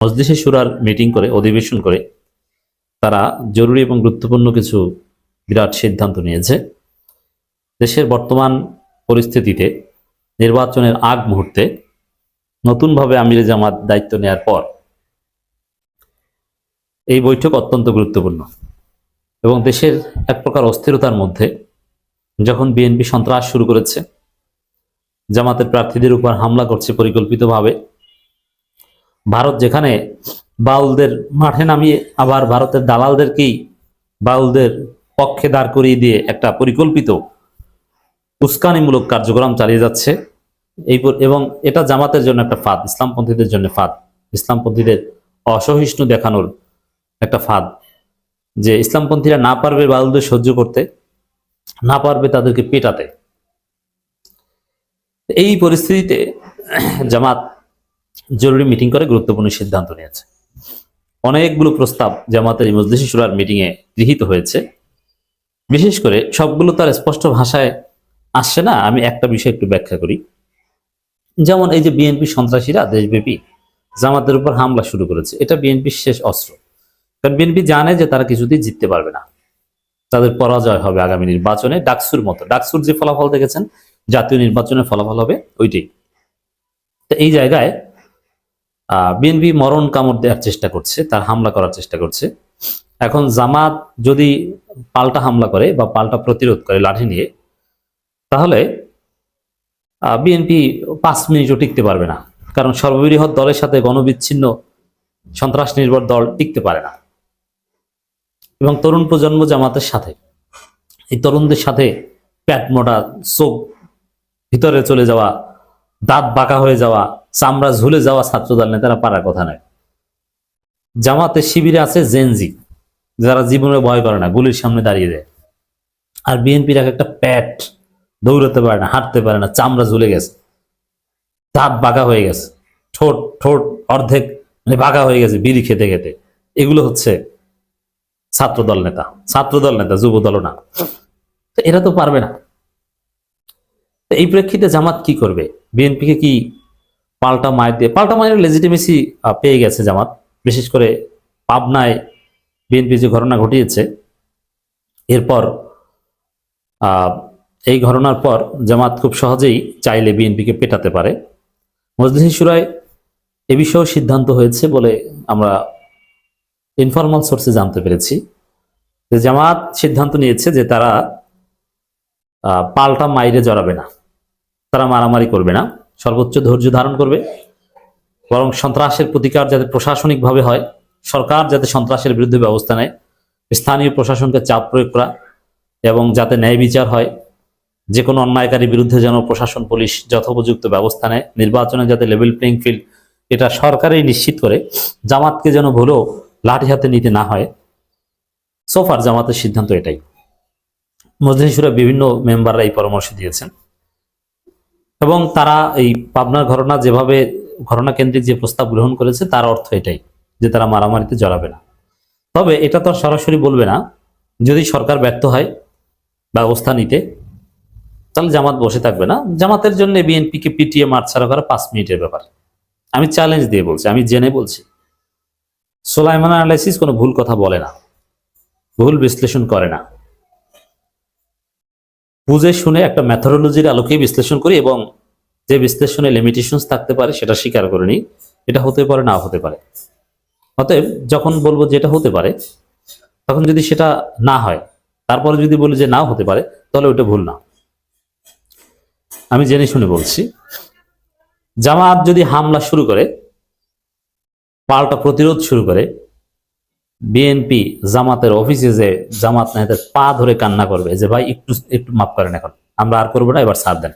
মজলিসে সুরার মিটিং করে, অধিবেশন করে, তারা জরুরি এবং গুরুত্বপূর্ণ কিছু বিরাট সিদ্ধান্ত নিয়েছে। দেশের বর্তমান পরিস্থিতিতে নির্বাচনের আগ মুহূর্তে নতুনভাবে আমিরে জামাত দায়িত্ব নেয়ার পর এই বৈঠক অত্যন্ত গুরুত্বপূর্ণ এবং দেশের এক প্রকার অস্থিরতার মধ্যে যখন বিএনপি সন্ত্রাস শুরু করেছে, জামাতের প্রার্থীদের উপর হামলা করছে পরিকল্পিতভাবে ভারত যেখানে বাউলদের মাঠে নামিয়ে, আবার ভারতের দালালদেরকেই বাউলদের পক্ষে দাঁড় করিয়ে দিয়ে একটা পরিকল্পিত উস্কানিমূলক কার্যক্রম চালিয়ে যাচ্ছে। এই এবং এটা জামাতের জন্য একটা ফাঁদ, ইসলামপন্থীদের জন্য ফাঁদ। ইসলামপন্থীদের অসহিষ্ণু দেখানোর একটা ফাঁদ। যে ইসলামপন্থীরা না পারবে বাউলদের সহ্য করতে, না পারবে তাদেরকে পেটাতে। এই পরিস্থিতিতে জামাত জরুরি মিটিং করে গুরুত্বপূর্ণ সিদ্ধান্ত নিয়েছে। অনেকগুলো প্রস্তাব জামাতের মজলিস সুরার মিটিংয়ে গৃহীত হয়েছে। বিশেষ করে সবগুলো তার স্পষ্ট ভাষায় আসছে না, আমি একটা বিষয় একটু ব্যাখ্যা করি। যেমন এই যে বিএনপি সন্ত্রাসীরা দেশব্যাপী জামাতের উপর হামলা শুরু করেছে, এটা বিএনপির শেষ অস্ত্র। কারণ বিএনপি জানে যে তারা কিছুতেই জিততে পারবে না। তাদের পরাজয় হবে আগামী নির্বাচনে ডাকসুর মতো। ডাকসুর যে ফলাফল দেখেছেন, জাতীয় নির্বাচনের ফলাফল হবে ওইটাই। তো এই জায়গায় বিএনপি মরণ কামড় দেওয়ার চেষ্টা করছে, তার হামলা করার চেষ্টা করছে। এখন জামাত যদি পাল্টা হামলা করে বা পাল্টা প্রতিরোধ করে লাঠি নিয়ে, তাহলে বিএনপি পাঁচ মিনিটও টিকতে পারবে না। কারণ সর্ববৃহৎ দলের সাথে গণবিচ্ছিন্ন সন্ত্রাস নির্ভর দল টিকতে পারে না। এবং তরুণ প্রজন্ম জামাতের সাথে, এই তরুণদের সাথে প্যাট মোটা চোখ ভিতরে চলে যাওয়া দাঁত বাঁকা হয়ে যাওয়া, চামড়া ঝুলে যাওয়া ছাত্রদল নেতারা পারার কথা নয়। জামাতের শিবিরে আছে জেনজি যারা জীবনে ভয় করে না, গুলির সামনে দাঁড়িয়ে দেয় আর বিএনপির এক একটা প্যাট দৌড়াতে পারে না, হাঁটতে পারে না, চামড়া ঝুলে গেছে। দাঁত বাঁকা হয়ে গেছে। ঠোঁট ঠোঁট অর্ধেক মানে বাঁকা হয়ে গেছে বিড়ি খেতে খেতে। এগুলো হচ্ছে ছাত্রদল নেতা। ছাত্রদল নেতা যুব দল না এরা তো পারবে না। তো এই প্রেক্ষিতে জামাত কি করবে? বিএনপিকে কি পাল্টা মায়ের দিয়ে পাল্টা মায়ের লেজিটিমেসি পেয়ে গেছে জামাত। বিশেষ করে পাবনায় বিএনপি যে ঘটনা ঘটিয়েছে, এরপর এই ঘটনার পর জামাত খুব সহজেই চাইলে বিএনপিকে পেটাতে পারে। মজলিস সুরায় এ বিষয়েও সিদ্ধান্ত হয়েছে বলে আমরা ইনফরমাল সোর্সে জানতে পেরেছি। যে জামাত সিদ্ধান্ত নিয়েছে যে তারা পাল্টা মাইরে জড়াবে না। তারা মারামারি করবে না। সর্বোচ্চ ধৈর্য ধারণ করবে। বরং সন্ত্রাসের প্রতিকার যাতে প্রশাসনিকভাবে হয়, সরকার যাতে সন্ত্রাসের বিরুদ্ধে ব্যবস্থা নেয়, স্থানীয় প্রশাসনকে চাপ প্রয়োগ করা এবং যাতে ন্যায় বিচার হয়, যে কোনো অন্যায়কারীর বিরুদ্ধে যেন প্রশাসন, পুলিশ যথোপযুক্ত ব্যবস্থা নেয়, নির্বাচনে যাতে লেভেল প্লেইং ফিল্ড এটা সরকারই নিশ্চিত করে, জামাতকে যেন ভুলেও লাঠি হাতে নিতে না হয়। সোফার জামাতের সিদ্ধান্ত এটাই। মজলিসুরা বিভিন্ন মেম্বাররা এই পরামর্শ দিয়েছেন। এবং তারা এই পাবনার ঘটনা যেভাবে ঘটনা কেন্দ্রিক যে প্রস্তাব গ্রহণ করেছে, তার অর্থ এটাই যে তারা মারামারিতে জড়াবে না। তবে এটা তো সরাসরি বলবে না। যদি সরকার ব্যর্থ হয়, ব্যবস্থা নিতে, তাহলে জামাত বসে থাকবে না। জামাতের জন্য বিএনপিকে পিটিয়ে মাঠ ছাড়া করা পাঁচ মিনিটের ব্যাপার। আমি চ্যালেঞ্জ দিয়ে বলছি, আমি জেনে বলছি। সোলাইমান অ্যানালাইসিস কোনো ভুল কথা বলে না। ভুল বিশ্লেষণ করে না। বুঝে শুনে একটা ম্যাথোডোলজির আলোকে বিশ্লেষণ করি এবং যে বিশ্লেষণে লিমিটেশনস থাকতে পারে সেটা স্বীকার করে নিই। এটা হতে পারে না হতে পারে। অতএব যখন বলব যে এটা হতে পারে, তখন যদি সেটা না হয়, তারপরে যদি বলি যে নাও হতে পারে, তাহলে ওটা ভুল না। আমি জেনে শুনে বলছি জামাত যদি হামলা শুরু করে, পাল্টা প্রতিরোধ শুরু করে বিএনপি জামাতের অফিসে যে জামাত নেতাদের পা ধরে কান্না করবে, যে ভাই একটু একটু মাফ করেন এখন, আমরা আর করব না, এবার ছাড় দেন।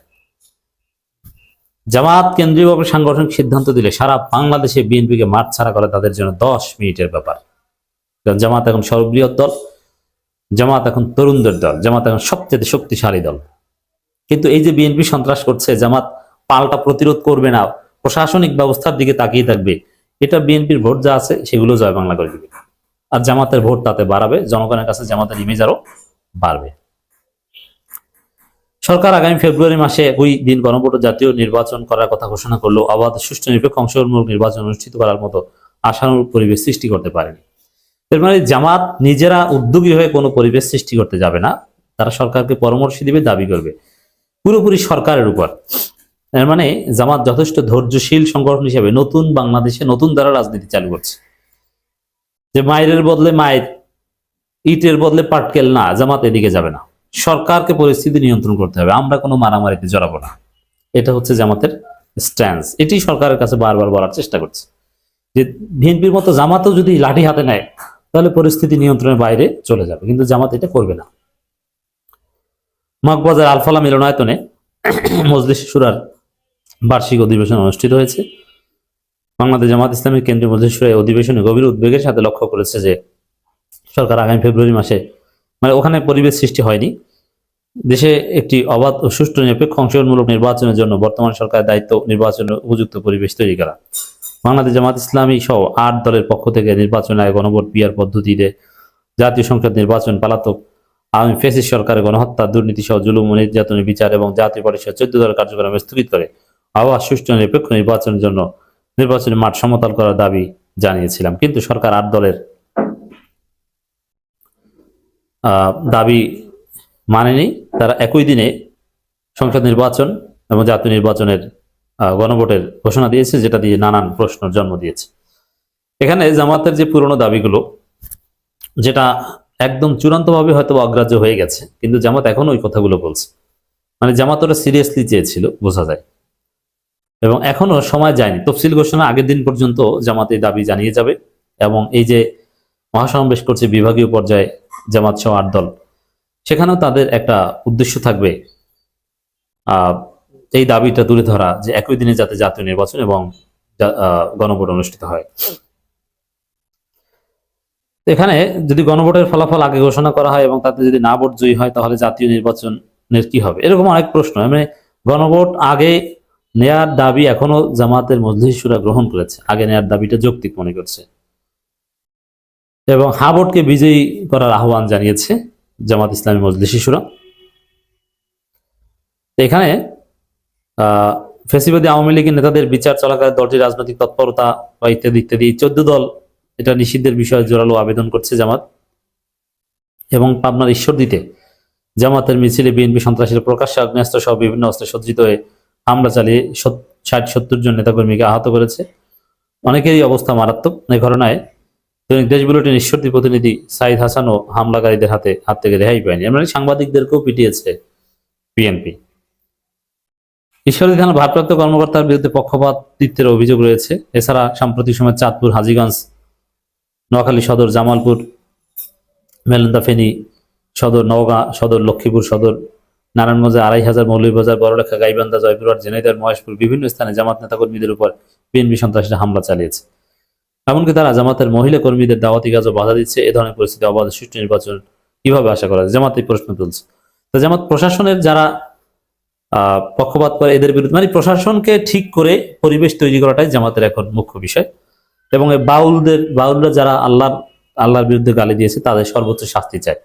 জামাত কেন্দ্রীয়ভাবে সাংগঠনিক সিদ্ধান্ত দিলে সারা বাংলাদেশে বিএনপিকে মাঠ ছাড়া করা তাদের জন্য দশ মিনিটের ব্যাপার। কারণ জামাত এখন সর্ববৃহৎ দল, জামাত এখন তরুণদের দল, জামাত এখন সবচেয়ে শক্তিশালী দল। কিন্তু এই যে বিএনপি সন্ত্রাস করছে, জামাত পাল্টা প্রতিরোধ করবে না, প্রশাসনিক ব্যবস্থার দিকে তাকিয়ে থাকবে, এটা বিএনপির ভোট যা আছে, সেগুলো জয় বাংলা করে দিবে। আর জামাতের ভোট তাতে বাড়াবে, জনগণের কাছে জামাতের ইমেজ আরও বাড়বে। সরকার আগামী ফেব্রুয়ারি মাসে একই দিন গণভোট জাতীয় নির্বাচন করার কথা ঘোষণা করল অবাধ সুষ্ঠু নিরপেক্ষ অংশগ্রহণমূলক নির্বাচন অনুষ্ঠিত করার মতো আশানুরূপ পরিবেশ সৃষ্টি করতে পারেনি। এর মানে জামাত নিজেরা উদ্যোগী হয়ে কোনো পরিবেশ সৃষ্টি করতে যাবে না, তারা সরকারকে পরামর্শ দিবে, দাবি করবে। পুরোপুরি সরকারের উপর। এর মানে জামাত যথেষ্ট ধৈর্যশীল সংগঠন হিসেবে নতুন বাংলাদেশে নতুন দ্বারা রাজনীতি চালু করছে। যে মায়ের বদলে মায়ের ইটের বদলে পাটকেল না, জামাত এদিকে যাবে না। সরকারকে পরিস্থিতি নিয়ন্ত্রণ করতে হবে, আমরা কোনো মারামারিতে জড়াবো না। এটা হচ্ছে জামাতের স্ট্যান্স এটি সরকারের কাছে বারবার বলার চেষ্টা করছে। যে বিএনপির মতো জামাতও যদি লাঠি হাতে নেয়, তাহলে পরিস্থিতি নিয়ন্ত্রণের বাইরে চলে যাবে, কিন্তু জামাত এটা করবে না। মগবাজার আলফালা মিলনায়তনে মজলিস সুরার বার্ষিক অধিবেশন অনুষ্ঠিত হয়েছে। বাংলাদেশ জামাত ইসলামের কেন্দ্রীয় এই অধিবেশনে গভীর উদ্বেগের সাথে লক্ষ্য করেছে যে সরকার আগামী ফেব্রুয়ারি মাসে মানে ওখানে পরিবেশ সৃষ্টি হয়নি। দেশে একটি অবাধ ও সুষ্ঠু নিরপেক্ষ অংশগ্রহণমূলক নির্বাচনের জন্য বর্তমান সরকারের দায়িত্ব নির্বাচনের উপযুক্ত পরিবেশ তৈরি করা। বাংলাদেশ জামাত ইসলামী সহ আট দলের পক্ষ থেকে নির্বাচন আয়োগ গণভোট বিয়ার পদ্ধতিতে জাতীয় সংসদ নির্বাচন পালাতক, আওয়ামী ফেসিস সরকারের গণহত্যা, দুর্নীতি সহ জুলুম ও নির্যাতনের বিচার এবং জাতীয় পরিষদ চোদ্দ দলের কার্যক্রম স্থগিত করে। আবার সুষ্ঠু নিরপেক্ষ নির্বাচনের জন্য নির্বাচনী মাঠ সমতল করার দাবি জানিয়েছিলাম। কিন্তু সরকার আট দলের দাবি মানেনি। তারা একই দিনে সংসদ নির্বাচন এবং জাতীয় নির্বাচনের গণভোটের ঘোষণা দিয়েছে, যেটা দিয়ে নানান প্রশ্নের জন্ম দিয়েছে। এখানে জামাতের যে পুরনো দাবিগুলো, যেটা একদম চূড়ান্তভাবে হয়তো অগ্রাহ্য হয়ে গেছে, কিন্তু জামাত এখন ওই কথাগুলো বলছে। মানে জামাত ওরা সিরিয়াসলি চেয়েছিল, বোঝা যায়। এবং এখনও সময় যায়নি। তফসিল ঘোষণা আগের দিন পর্যন্ত জামাত দাবি জানিয়ে যাবে এবং এই যে মহাসমাবেশ করছে বিভাগীয় পর্যায়ে জামাত সহ আট দল, সেখানেও তাদের একটা উদ্দেশ্য থাকবে এই দাবিটা তুলে ধরা যে একই দিনে যাতে জাতীয় নির্বাচন এবং গণভোট অনুষ্ঠিত হয়। এখানে যদি গণভোটের ফলাফল আগে ঘোষণা করা হয় এবং তাতে যদি না ভোট জয়ী হয়, তাহলে জাতীয় নির্বাচনের কি হবে? এরকম অনেক প্রশ্ন। মানে গণভোট আগে নেয়ার দাবি এখনও জামাতের মজলিসুরা গ্রহণ করেছে। আগে নেয়ার দাবিটা যৌক্তিক মনে করছে। এবং হা ভোটকে বিজয়ী করার আহ্বান জানিয়েছে জামাত ইসলামী শিশুরা এখানে ফেসিবাদী আওয়ামী লীগের নেতাদের বিচার চলাকালে দলটির রাজনৈতিক তৎপরতা বা ইত্যাদি ইত্যাদি চোদ্দ দল এটা নিষিদ্ধের বিষয়ে জোরালো আবেদন করছে জামাত। এবং পাবনার ঈশ্বর দিতে জামাতের মিছিলে বিএনপি সন্ত্রাসীরা প্রকাশ্যে আগ্নেয়াস্ত্র সহ বিভিন্ন অস্ত্রে সজ্জিত হয়ে হামলা চালিয়ে ষাট, সত্তর জন নেতাকর্মীকে আহত করেছে। অনেকেরই অবস্থা মারাত্মক। এই ঘটনায় দৈনিক দেশ বুলেটিন ঈশ্বরদী প্রতিনিধি সাইদ হাসানও হামলাকারীদের হাতে, হাত থেকে রেহাই পায়নি। এমন সাংবাদিকদেরকেও পিটিয়েছে বিএনপি। ঈশ্বরদী থানার ভারপ্রাপ্ত কর্মকর্তার বিরুদ্ধে পক্ষপাতিত্বের অভিযোগ রয়েছে। এছাড়া সাম্প্রতিক সময় চাঁদপুর, হাজীগঞ্জ, নোয়াখালী সদর, জামালপুর, মেলন্দা, ফেনী সদর, নওগাঁ সদর, লক্ষ্মীপুর সদর নারায়ণগঞ্জে আড়াই হাজার মৌলভীবাজার, বড়লেখা, গাইবান্ধা, জয়পুরহাট, জেনাইদার, মহেশপুর বিভিন্ন স্থানে জামাত নেতাকর্মীদের উপর বিএনপি সন্ত্রাসীরা হামলা চালিয়েছে। এমনকি তারা জামাতের মহিলা কর্মীদের দাওয়াতি কাজও বাধা দিচ্ছে। এ ধরনের পরিস্থিতি অবাধ সুষ্ঠু নির্বাচন কীভাবে আশা করা যায়? জামাত এই প্রশ্ন তুলছে। তো জামাত প্রশাসনের যারা পক্ষপাত করে এদের বিরুদ্ধে মানে প্রশাসনকে ঠিক করে পরিবেশ তৈরি করাটাই জামাতের এখন মুখ্য বিষয়। এবং বাউলদের, বাউলরা যারা আল্লাহর আল্লাহর বিরুদ্ধে গালি দিয়েছে, তাদের সর্বোচ্চ শাস্তি চায়।